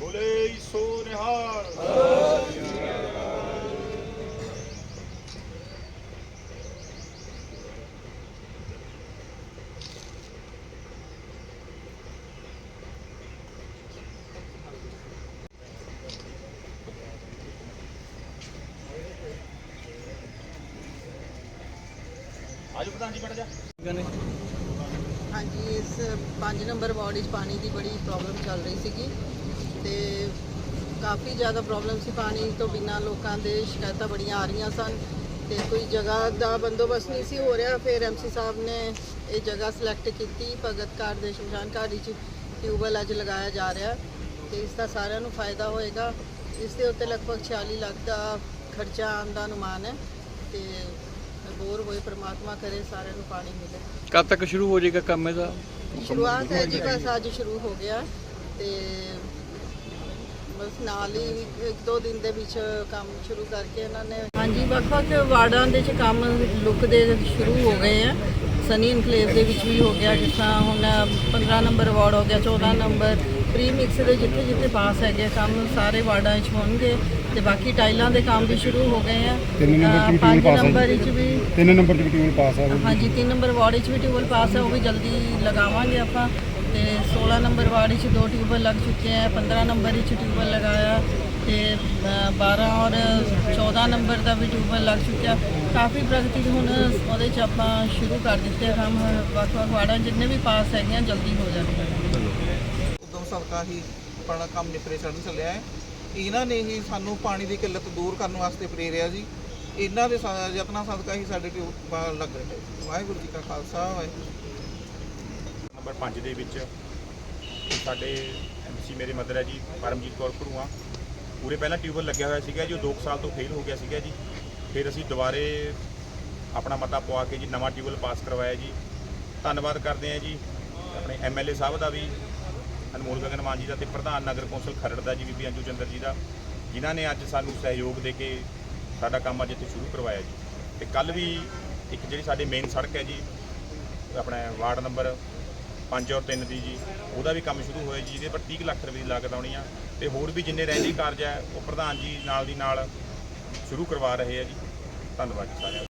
ਬੋਲੇ ਸੋ ਨਿਹਾਲ। ਆਜੋ ਪ੍ਰਧਾਨ ਜੀ, ਬੈਠ ਜਾ। ਹਾਂਜੀ, ਇਸ 5 ਨੰਬਰ ਵਾਰਡ ਵਿੱਚ ਪਾਣੀ ਦੀ ਬੜੀ ਪ੍ਰੋਬਲਮ ਚੱਲ ਰਹੀ ਸੀਗੀ। ਤੇ ਕਾਫੀ ਜ਼ਿਆਦਾ ਪ੍ਰੋਬਲਮ ਸੀ ਪਾਣੀ ਤੋਂ ਬਿਨਾਂ। ਲੋਕਾਂ ਦੇ ਸ਼ਿਕਾਇਤਾਂ ਬੜੀਆਂ ਆ ਰਹੀਆਂ ਸਨ ਤੇ ਕੋਈ ਜਗ੍ਹਾ ਦਾ ਬੰਦੋਬਸਤ ਨਹੀਂ ਸੀ ਹੋ ਰਿਹਾ। ਫਿਰ ਐਮਸੀ ਸਾਹਿਬ ਨੇ ਇਹ ਜਗ੍ਹਾ ਸਿਲੈਕਟ ਕੀਤੀ ਭਗਤ ਘਾਟ ਦੇ ਸ਼ਮਸ਼ਾਨ ਘਾਟ ਵਿੱਚ ਟਿਊਬਵੈੱਲ ਅੱਜ ਲਗਾਇਆ ਜਾ ਰਿਹਾ ਤੇ ਇਸ ਦਾ ਸਾਰਿਆਂ ਨੂੰ ਫਾਇਦਾ ਹੋਏਗਾ। ਇਸ ਦੇ ਉੱਤੇ ਲਗਭਗ 46 ਲੱਖ ਦਾ ਖਰਚਾ ਆਉਣ ਦਾ ਅਨੁਮਾਨ ਹੈ ਤੇ ਬੋਰ ਹੋਏ ਪ੍ਰਮਾਤਮਾ ਕਰੇ ਸਾਰਿਆਂ ਨੂੰ ਪਾਣੀ ਮਿਲੇ। ਕਦ ਤੱਕ ਸ਼ੁਰੂ ਹੋ ਜਾਏਗਾ ਕੰਮ ਇਹਦਾ? ਸ਼ੁਰੂਆਤ ਹੈ ਜੀ ਬਸ ਅੱਜ ਸ਼ੁਰੂ ਹੋ ਗਿਆ ਤੇ ਬਸ ਨਾਲ ਹੀ ਇੱਕ- ਇੱਕ ਦੋ ਦਿਨ ਦੇ ਵਿੱਚ ਕੰਮ ਸ਼ੁਰੂ ਕਰਕੇ ਇਹਨਾਂ ਨੇ ਹਾਂਜੀ ਵੱਖ-ਵੱਖ ਵਾਰਡਾਂ ਦੇ ਚ ਕੰਮ ਲੁੱਕ ਦੇ ਸ਼ੁਰੂ ਹੋ ਗਏ ਆ। ਸਨੀ ਇਨਕਲੇਵ ਦੇ ਵਿੱਚ ਵੀ ਹੋ ਗਿਆ ਜਿਸ ਤਰ੍ਹਾਂ ਹੁਣ 15 ਨੰਬਰ ਵਾਰਡ ਹੋ ਗਿਆ 14 ਨੰਬਰ ਪ੍ਰੀ ਮਿਕਸ ਦੇ ਜਿੱਥੇ ਜਿੱਥੇ ਪਾਸ ਹੈਗੇ ਕੰਮ ਸਾਰੇ ਵਾਰਡਾਂ 'ਚ ਹੋਣਗੇ ਤੇ ਬਾਕੀ ਟਾਈਲਾਂ ਦੇ ਕੰਮ ਵੀ ਸ਼ੁਰੂ ਹੋ ਗਏ ਆ। ਤਿੰਨ ਨੰਬਰ 'ਚ ਵੀ ਪੰਜ ਟਿਊਬਲ ਪਾਸ ਹੈ ਨੰਬਰ ਵਿੱਚ ਵੀ ਤਿੰਨ ਨੰਬਰ 'ਚ ਵੀ ਟਿਊਬਲ ਪਾਸ ਆ। ਹਾਂਜੀ 3 ਨੰਬਰ ਵਾਰਡ ਵਿੱਚ ਵੀ ਟਿਊਬਲ ਪਾਸ ਹੈ ਉਹ ਵੀ ਜਲਦੀ ਲਗਾਵਾਂਗੇ ਆਪਾਂ। ਤੇ 16 ਨੰਬਰ ਵਾਰਡ ਵਿੱਚ ਦੋ ਟਿਊਬਲ ਲੱਗ ਚੁੱਕੇ ਹੈ 15 ਨੰਬਰ ਵਿੱਚ ਟਿਊਬਲ ਲਗਾਇਆ ਤੇ ਅ, 12 ਔਰ 14 ਨੰਬਰ ਦਾ ਵੀ ਟਿਊਬਲ ਲੱਗ ਚੁੱਕਿਆ। ਕਾਫੀ ਪ੍ਰਗਤੀ ਹੁਣ ਉਹਦੇ 'ਚ ਆਪਾਂ ਸ਼ੁਰੂ ਕਰ ਦਿੱਤੇ ਕੰਮ। ਵੱਖ-ਵੱਖ ਵਾਰਡਾਂ ਜਿੰਨੇ ਵੀ ਪਾਸ ਹੈਗੀਆਂ ਜਲਦੀ ਹੋ ਜਾਣਗੇ ਉਦਮ ਸਦਕਾ ਹੀ ਆਪਣਾ ਕੰਮ ਨਿਪਰੇ ਚੜ੍ਹਨ ਚੱਲਿਆ ਹੈ। ਇਹਨਾਂ ਨੇ ਹੀ ਸਾਨੂੰ ਪਾਣੀ ਦੀ ਕਿੱਲਤ ਦੂਰ ਕਰਨ ਵਾਸਤੇ ਪ੍ਰੇਰਿਆ ਜੀ। ਇਹਨਾਂ ਦੇ ਸਾ- ਯਤਨਾਂ ਸਦਕਾ ਹੀ ਸਾਡੇ ਟਿਊਬ ਲੱਗ ਰਹੇ ਵਾਹਿਗੁਰੂ ਜੀ ਕਾ ਖਾਲਸਾ ਵਾਹਿਗੁਰੂ ਨੰਬਰ 5 ਦੇ ਵਿੱਚ ਸਾਡੇ ਐਮਸੀ ਮੇਰੇ ਮਦਰ ਹੈ ਜੀ, ਪਰਮਜੀਤ ਕੌਰ ਭਰੂਆ। ਪੂਰੇ ਪਹਿਲਾਂ ਟਿਊਬਲ ਲੱਗਿਆ ਹੋਇਆ ਸੀਗਾ ਜੀ, ਉਹ 2 ਸਾਲ ਤੋਂ ਫੇਲ ਹੋ ਗਿਆ ਸੀਗਾ ਜੀ। ਫਿਰ ਅਸੀਂ ਦੁਬਾਰੇ ਆਪਣਾ ਮਤਾ ਪਵਾ ਕੇ ਜੀ, ਨਵਾਂ ਟਿਊਬਲ ਪਾਸ ਕਰਵਾਇਆ ਜੀ। ਧੰਨਵਾਦ ਕਰਦੇ ਹਾਂ ਜੀ, ਆਪਣੇ ਐਮਐਲਏ ਸਾਹਿਬ ਦਾ ਵੀ, ਅਨਮੋਲ ਗਗਨ ਮਾਨ ਜੀ ਦਾ ਤੇ ਪ੍ਰਧਾਨ ਨਗਰ ਕੌਂਸਲ ਖਰੜ ਦਾ ਜੀ, ਬੀਬੀ ਅੰਜੂ ਚੰਦਰ ਜੀ ਦਾ, ਜਿਨ੍ਹਾਂ ਨੇ ਅੱਜ ਸਾਨੂੰ ਸਹਿਯੋਗ ਦੇ ਕੇ ਸਾਡਾ ਕੰਮ ਅੱਜ ਇੱਥੇ ਸ਼ੁਰੂ ਕਰਵਾਇਆ ਜੀ। ਤੇ ਕੱਲ ਵੀ ਇੱਕ ਜਿਹੜੀ ਸਾਡੀ ਮੇਨ ਸੜਕ ਹੈ ਜੀ, ਆਪਣਾ ਵਾਰਡ ਨੰਬਰ 5 ਔਰ 3 ਦੀ ਜੀ, ਉਹਦਾ ਵੀ ਕੰਮ ਸ਼ੁਰੂ ਹੋਇਆ ਜੀ, ਜਿਹਦੇ ਪਰ 30 ਕੁ ਲੱਖ ਰੁਪਏ ਦੀ ਲਾਗਤ ਆਉਣੀ ਆ। ਤੇ ਹੋਰ ਵੀ ਜਿੰਨੇ ਰਹਿੰਦੇ ਕਾਰਜ ਹੈ ਉਹ ਪ੍ਰਧਾਨ ਜੀ ਨਾਲ ਦੀ ਨਾਲ ਸ਼ੁਰੂ ਕਰਵਾ ਰਹੇ ਆ ਜੀ। ਧੰਨਵਾਦ ਜੀ ਸਾਰਿਆਂ ਦਾ।